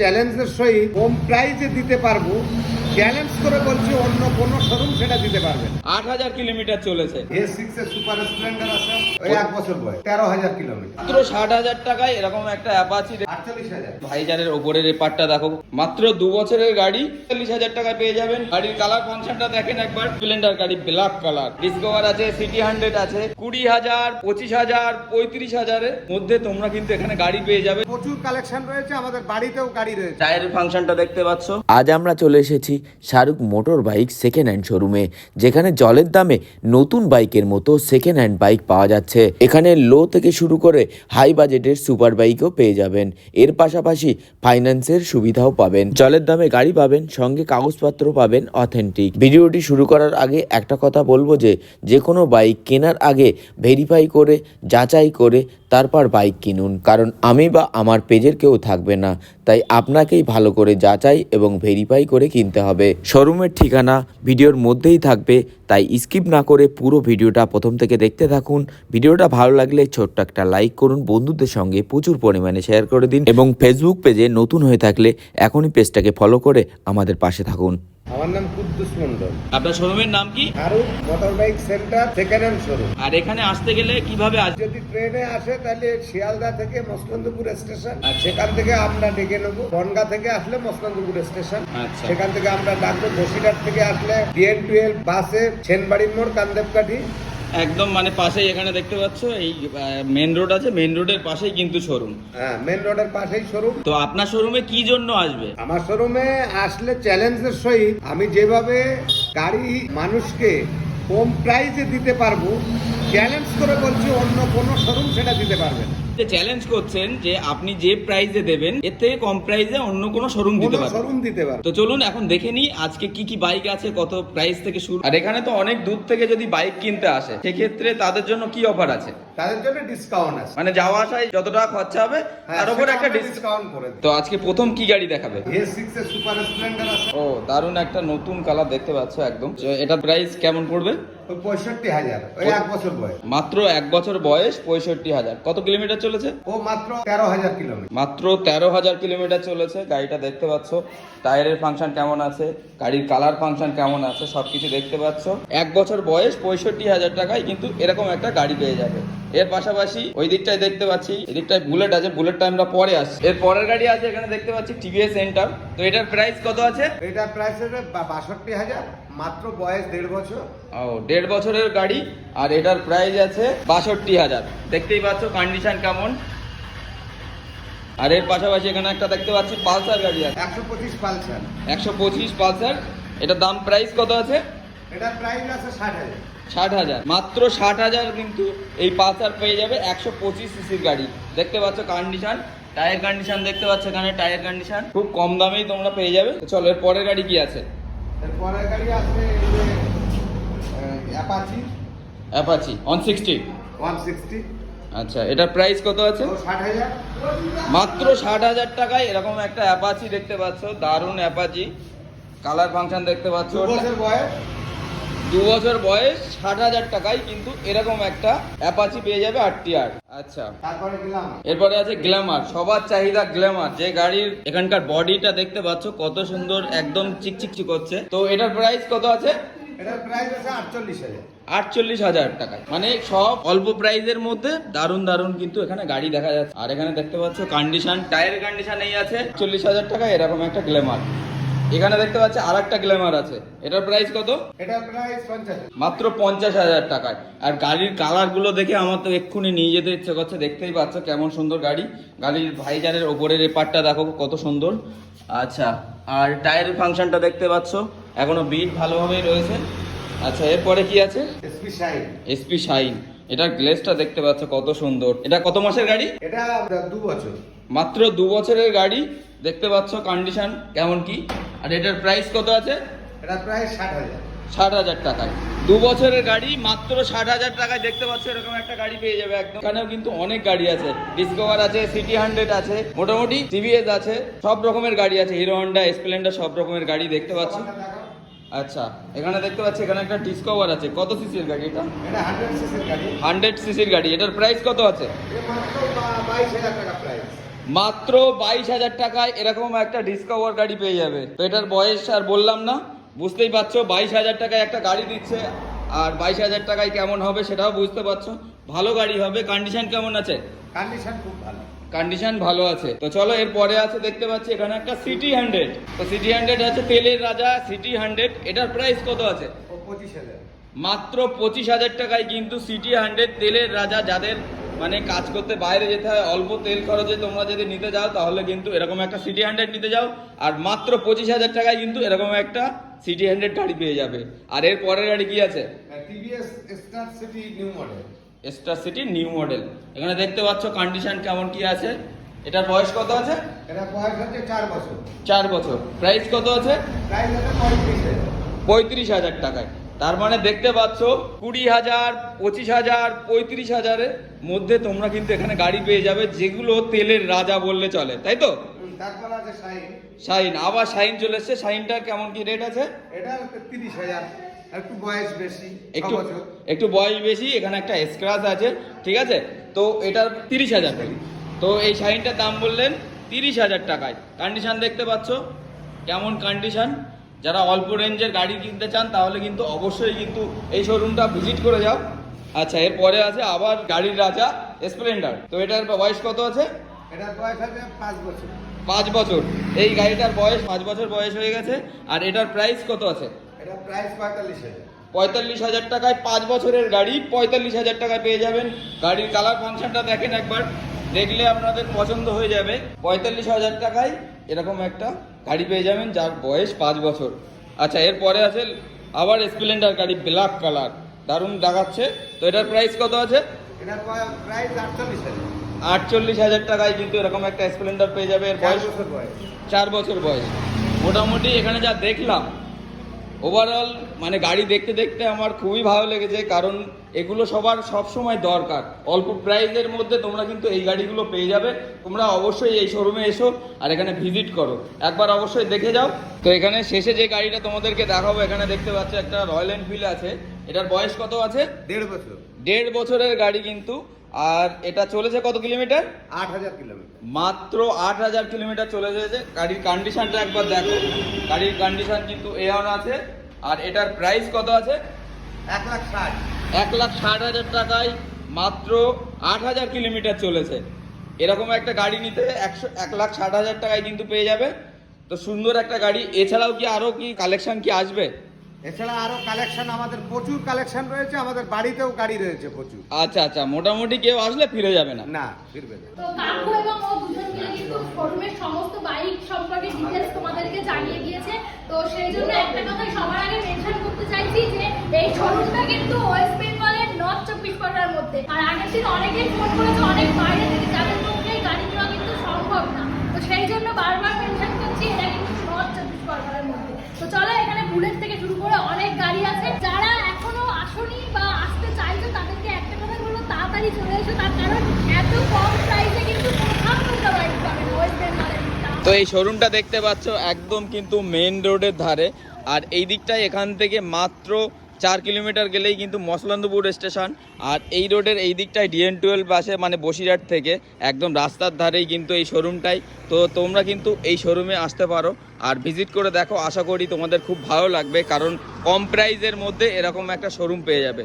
চ্যালেঞ্জের সহিত কম প্রাইজে দিতে পারব। চ্যালেঞ্জ করে বলছি অন্য কোনো শোরুম সেটা দিতে পারবে আট হাজার কিলোমিটার চলেছে। এ সিক্স এর সুপার স্প্লেন্ডার আছে। ওই এক বছর বয়স। তেরো হাজার কিলোমিটার। মাত্র ষাট হাজার টাকায় এরকম একটা অ্যাপাচি আটচল্লিশ হাজার। ভাইজারের ওপরের এই পার্টটা দেখো। মাত্র দু বছরের গাড়ি। চল্লিশ হাজার টাকায় পেয়ে যাবেন। গাড়ির কালার ফাংশনটা দেখেন একবার। স্প্লেন্ডার গাড়ি ব্ল্যাক কালার ডিসকভার আছে সিটি হান্ড্রেড আছে। কুড়ি হাজার পঁচিশ হাজার পঁয়ত্রিশ হাজারের মধ্যে তোমরা কিন্তু এখানে গাড়ি পেয়ে যাবে। প্রচুর কালেকশন রয়েছে। আমাদের বাড়িতেও গাড়ি রয়েছে। টায়ারের ফাংশনটা দেখতে পাচ্ছ। আজ আমরা চলে এসেছি Shahrukh motor bike second hand শোরুমে যেখানে জলের দামে নতুন বাইকের মতো সেকেন্ড হ্যান্ড বাইক পাওয়া যাচ্ছে। এখানে লো থেকে শুরু করে হাই বাজেটের সুপার বাইকও পেয়ে যাবেন। এর পাশাপাশি ফাইন্যান্সের সুবিধাও পাবেন। জলের দামে গাড়ি পাবেন, সঙ্গে কাগজপত্র পাবেন অথেন্টিক ভিডিওটি শুরু করার আগে একটা কথা বলব যে যে কোনো বাইক কেনার আগে ভেরিফাই করে, যাচাই করে, তারপর বাইক কিনুন। কারণ আমি বা আমার পেজের কেউ থাকবে না। তাই আপনাকেই ভালো করে যাচাই এবং ভেরিফাই করে কিনতে হবে। শোরুমের ঠিকানা ভিডিওর মধ্যেই থাকবে, তাই স্কিপ না করে পুরো ভিডিওটা প্রথম থেকে দেখতে থাকুন। ভিডিওটা ভালো লাগলে ছোট্ট একটা লাইক করুন, বন্ধুদের সঙ্গে প্রচুর পরিমাণে শেয়ার করে দিন এবং ফেসবুক পেজে নতুন হয়ে থাকলে এখনই পেজটাকে ফলো করে আমাদের পাশে থাকুন। আমার নাম কুদ্দুস মন্ডল আপনার শোরুমের নাম কি? Farooq motor bike centre second hand showroom. আর এখানে আসতে গেলে কীভাবে আসবে যদি ট্রেনে আসে তাহলে শিয়ালদা থেকে মসলন্দপুর স্টেশন। আর সেখান থেকে আমরা ডেকে নেব। বনগা থেকে আসলে মসলন্দপুর স্টেশন। আচ্ছা। সেখান থেকে আমরা ডাকবো। বসিরহাট থেকে আসলে ডিএন টুয়েলভ বাসে সেনবাড়ির মোড় কান্দেবকাঠি। একদম মানে পাশেই এখানে দেখতে পাচ্ছ এই মেন রোড আছে মেন রোডের পাশেই কিন্তু শোরুম হ্যাঁ মেন রোডের পাশেই শোরুম তো আপনার শোরুমে কি জন্য আসবে? আমার শোরুমে আসলে চ্যালেঞ্জের সহিত আমি যেভাবে গাড়ি মানুষকে কম প্রাইজে দিতে পারব চ্যালেঞ্জ করে বলছি অন্য কোনো শোরুম সেটা দিতে পারবে না। যে চ্যালেঞ্জ করছেন যে আপনি যে প্রাইজে দেবেন এর থেকে কম প্রাইজে অন্য কোনো শোরুম দিতে কোনো পারবেন। শোরুম দিতে পারবে তো চলুন এখন দেখে নিই আজকে কি কি বাইক আছে কত প্রাইস থেকে শুরু। আর এখানে তো অনেক দূর থেকে যদি বাইক কিনতে আসে সেক্ষেত্রে তাদের জন্য কি অফার আছে? তাদের জন্য ডিসকাউন্ট আছে। মানে যাওয়া আসায় যত টাকা খরচা হবে তার উপর একটা ডিসকাউন্ট করে তো আজকে প্রথম কি গাড়ি দেখাবে? এ সিক্স এর সুপার স্প্লেন্ডার আছে। ও দারুণ একটা নতুন কালার দেখতে পাচ্ছ একদম। তো এটার প্রাইস কেমন পড়বে? পঁয়ষট্টি হাজার। ওই এক বছর বয়স। মাত্র এক বছর বয়স পঁয়ষট্টি হাজার। কত কিলোমিটার চলেছে? ও মাত্র তেরো হাজার কিলোমিটার। মাত্র তেরো হাজার কিলোমিটার চলেছে। গাড়িটা দেখতে পাচ্ছ। টায়ারের ফাংশন কেমন আছে? গাড়ির কালার ফাংশন কেমন আছে? সবকিছু দেখতে পাচ্ছ। এক বছর বয়স পঁয়ষট্টি হাজার টাকায় কিন্তু এরকম একটা গাড়ি পেয়ে যাবে। এর পাশাপাশি ওই দিকটায় দেখতে পাচ্ছি এদিকটায় বুলেট আছে বুলেটটা আমরা পরে আসছি। এর পরের গাড়ি আছে এখানে দেখতে পাচ্ছি টিভিএস সেন্টার তো এটার প্রাইস কত আছে? এটা প্রাইস বাষট্টি হাজার মাত্র বয়স দেড় বছর। ও দেড় বছরের গাড়ি আর এটার প্রাইস আছে বাষট্টি হাজার। দেখতেই পাচ্ছ কন্ডিশন কেমন। আর এর পাশাপাশি এখানে একটা দেখতে পাচ্ছি পালসার গাড়ি আছে। একশো পঁচিশ পালসার। একশো পঁচিশ পালসার। এটার দাম প্রাইস কত আছে? এটা প্রাইস আছে ষাট হাজার। ষাট হাজার। মাত্র ষাট হাজার কিন্তু এই পালসার পেয়ে যাবে একশো পঁচিশ সিসির গাড়ি। দেখতে পাচ্ছ কন্ডিশন টায়ার কন্ডিশন দেখতে পাচ্ছ এখানে টায়ার কন্ডিশন খুব কম দামেই তোমরা পেয়ে যাবে। চলো এর পরের গাড়ি কি আছে? এরপরে গাড়ি আছে Apache Apache on sixty one sixty আচ্ছা এটার প্রাইস কত আছে? মাত্র ষাট হাজার টাকায় এরকম একটা অ্যাপাচি দেখতে পাচ্ছ দারুণ অ্যাপাচি কালার ফাংশন দেখতে পাচ্ছ বয়স। দু বছর বয়স ষাট হাজার টাকায় কিন্তু এরকম একটা অ্যাপাচি পেয়ে যাবে আর টিআর আচ্ছা। তারপরে এরপরে আছে গ্ল্যামার সবার চাহিদা গ্ল্যামার যে গাড়ির এখানকার বডিটা দেখতে পাচ্ছ কত সুন্দর একদম চিকচিকচি করছে। তো এটার প্রাইস কত আছে? এটার প্রাইস আছে আটচল্লিশ হাজার। আটচল্লিশ হাজার টাকায়। মানে সব অল্প প্রাইসের মধ্যে দারুণ দারুণ কিন্তু এখানে গাড়ি দেখা যাচ্ছে। আর এখানে দেখতে পাচ্ছ কন্ডিশন টায়ার কন্ডিশন এই আছে। চল্লিশ হাজার টাকায় এরকম একটা গ্ল্যামার এখানে দেখতে পাচ্ছি আর একটা গ্ল্যামার আছে। এটার প্রাইস কত? এটার প্রাইস পঞ্চাশ। মাত্র পঞ্চাশ হাজার টাকায়। আর গাড়ির কালারগুলো দেখে আমার তো এক্ষুনি নিয়ে যেতে ইচ্ছে করছে। দেখতেই পাচ্ছ কেমন সুন্দর গাড়ি। গাড়ির ভাইজারের ওপরের এই পার্টটা দেখো কত সুন্দর। আচ্ছা আর টায়ারের ফাংশনটা দেখতে পাচ্ছ। এখনও বিট ভালোভাবেই রয়েছে। আচ্ছা এরপরে কি আছে? এসপি সাইড এসপি শাইন এটার গ্লেসটা দেখতে পাচ্ছ কত সুন্দর। এটা কত মাসের গাড়ি? এটা দু বছর। মাত্র দু বছরের গাড়ি। দেখতে পাচ্ছ কন্ডিশন কেমন কি? আর এটার প্রাইস কত আছে? এটা প্রাইস ষাট হাজার। ষাট হাজার টাকায়। দু বছরের গাড়ি মাত্র ষাট হাজার টাকায় দেখতে পাচ্ছ এরকম একটা গাড়ি পেয়ে যাবে একদম। এখানেও কিন্তু অনেক গাড়ি আছে। ডিসকভার আছে সিটি হান্ড্রেড আছে মোটামুটি টিভিএস আছে সব রকমের গাড়ি আছে। হিরো হন্ডা স্প্লেন্ডার সব রকমের গাড়ি দেখতে পাচ্ছ। আচ্ছা এখানে দেখতে পাচ্ছি এখানে একটা ডিসকভার আছে। কত সিসির গাড়ি এটা? এটা হান্ড্রেড সিসির গাড়ি। সিসির গাড়ি। এটার প্রাইস কত আছে? মাত্র বাইশ হাজার টাকায় এরকম একটা ডিসকভার গাড়ি পেয়ে যাবে। তো এটার বয়স আর বললাম না বুঝতেই পারছ বাইশ হাজার টাকায় একটা গাড়ি দিচ্ছে। আর বাইশ হাজার টাকায় কেমন হবে সেটাও বুঝতে পারছ। ভালো গাড়ি হবে কন্ডিশন কেমন আছে? কন্ডিশন খুব ভালো। কন্ডিশন ভালো আছে। তো চলো এর পরে আছে দেখতে পাচ্ছি এখানে একটা সিটি হান্ড্রেড তো সিটি হান্ড্রেড আছে তেলের রাজা সিটি হান্ড্রেড এটার প্রাইস কত আছে? ও পঁচিশ হাজার। মাত্র পঁচিশ হাজার টাকায় কিন্তু সিটি হান্ড্রেড তেলের রাজা যাদের মানে কাজ করতে বাইরে যেতে হয় অল্প তেল খরচে তোমরা যদি নিতে যাও তাহলে কিন্তু এরকম একটা সিটি হান্ড্রেড নিতে যাও। আর মাত্র পঁচিশ হাজার টাকায় কিন্তু এরকম একটা সিটি হান্ড্রেড গাড়ি পেয়ে যাবে। আর এর পরের গাড়ি কি আছে? TVS Star City new model Star City new model এখানে দেখতে পাচ্ছ কন্ডিশন কেমন কি আছে? এটার বয়স কত আছে? এটা বয়স হচ্ছে চার বছর। চার বছর। প্রাইস কত আছে? প্রাইস হচ্ছে পঁয়ত্রিশ হাজার। টাকায়। তার মানে দেখতে পাচ্ছ কুড়ি হাজার পঁচিশ হাজার পঁয়ত্রিশ হাজারের মধ্যে তোমরা কিন্তু এখানে গাড়ি পেয়ে যাবে যেগুলো তেলের রাজা বললে চলে। তাই তো? শাইন। শাইন। আবার শাইন চলে এসছে। শাইনটার কেমন কি রেট আছে? এটা তিরিশ হাজার। একটু বয়স বেশি একটু একটু বয়স বেশি এখানে একটা স্ক্র্যাচ আছে ঠিক আছে? তো এটার তিরিশ হাজার তো এই শাইনটার দাম বললেন তিরিশ হাজার টাকায়। কন্ডিশন দেখতে পাচ্ছ? কেমন কন্ডিশন যারা অল্প রেঞ্জের গাড়ি কিনতে চান তাহলে কিন্তু অবশ্যই কিন্তু এই শোরুমটা ভিজিট করে যাও। আচ্ছা এরপরে আছে আবার গাড়ির রাজা স্প্লেন্ডার তো এটার বয়স কত আছে? এটার বয়স আছে পাঁচ বছর। পাঁচ বছর। এই গাড়িটার বয়স পাঁচ বছর বয়স হয়ে গেছে আর এটার প্রাইস কত আছে? এটা প্রাইস পঁয়তাল্লিশ হাজার। পঁয়তাল্লিশ হাজার টাকায় পাঁচ বছরের গাড়ি পঁয়তাল্লিশ হাজার টাকায় পেয়ে যাবেন। গাড়ির কালার ফাংশনটা দেখেন একবার দেখলে আপনাদের পছন্দ হয়ে যাবে। পঁয়তাল্লিশ হাজার টাকায় এরকম একটা গাড়ি পেয়ে যাবেন যার বয়স পাঁচ বছর। আচ্ছা এরপরে আছে আবার স্প্লেন্ডার গাড়ি ব্ল্যাক কালার। দারুণ দেখাচ্ছে। তো এটার প্রাইস কত আছে? এটার প্রাইস আটচল্লিশ হাজার। আটচল্লিশ হাজার টাকায় কিন্তু এরকম একটা স্প্লেন্ডার পেয়ে যাবে। এর বয়স বছর বয়স। চার বছর বয়স। মোটামুটি এখানে যা দেখলাম ওভারঅল মানে গাড়ি দেখতে দেখতে আমার খুবই ভালো লেগেছে কারণ এগুলো সবার সব সময় দরকার। অল্প প্রাইসের মধ্যে তোমরা কিন্তু এই গাড়িগুলো পেয়ে যাবে। তোমরা অবশ্যই এই শোরুমে এসো আর এখানে ভিজিট করো। একবার অবশ্যই দেখে যাও। তো এখানে শেষে যে গাড়িটা তোমাদেরকে দেখাবো এখানে দেখতে পাচ্ছ একটা রয়্যাল এনফিল্ড আছে। এটার বয়স কত আছে? দেড় বছর। দেড় বছরের গাড়ি কিন্তু আর এটা চলেছে কত কিলোমিটার? আট হাজার কিলোমিটার। মাত্র আট হাজার কিলোমিটার চলে গেছে গাড়ির কন্ডিশনটা একবার দেখো। গাড়ির কন্ডিশন কিন্তু এ আছে। আর এটার প্রাইস কত আছে? এক লাখ ষাট। এক লাখ ষাট হাজার টাকায় মাত্র আট হাজার কিলোমিটার চলেছে। এরকম একটা গাড়ি নিতে একশো এক লাখ ষাট হাজার টাকায় কিন্তু পেয়ে যাবে। তো সুন্দর একটা গাড়ি। এছাড়াও কি আরও কি কালেকশন কি আসবে? এছাড়া আরও কালেকশন আমাদের প্রচুর কালেকশন রয়েছে আমাদের বাড়িতেও গাড়ি রয়েছে প্রচুর। আচ্ছা আচ্ছা মোটামুটি কেউ আসলে ফিরে যাবে না। না ফিরবে না। তো কাকু এবং ও দুজন মিলে কিন্তু শোরুমের সমস্ত বাইক সম্পর্কে ডিটেলস তোমাদেরকে জানিয়ে দিয়েছে। তো সেই জন্য একটা কথা সবার আগে মেনশন করতে চাইছি যে এই শোরুমটা কিন্তু ওয়েস্ট বেঙ্গলের নর্থ চব্বিশ পরগনার মধ্যে। আর আগের দিন অনেকেই ফোন করেছে অনেক বাইরে থেকে যাদের পক্ষে এই গাড়ি নেওয়া কিন্তু সম্ভব না। তো সেই জন্য বারবার মেনশন করছি এটা কিন্তু নর্থ চব্বিশ পরগনার মধ্যে। তো চলো এখানে বুলেট থেকে তো এই শোরুমটা দেখতে পাচ্ছ, একদম কিন্তু মেন রোডের ধারে। আর এই দিকটায় এখান থেকে মাত্র চার কিলোমিটার গেলেই কিন্তু মসলন্দপুর স্টেশন আর এই রোডের এই দিকটায় ডিএন টুয়েলভ বাসে মানে বসিরহাট থেকে। একদম রাস্তার ধারেই কিন্তু এই শোরুমটাই তো তোমরা কিন্তু এই শোরুমে আসতে পারো। আর ভিজিট করে দেখো, আশা করি তোমাদের খুব ভালো লাগবে, কারণ কম প্রাইসের মধ্যে এরকম একটা শোরুম পেয়ে যাবে।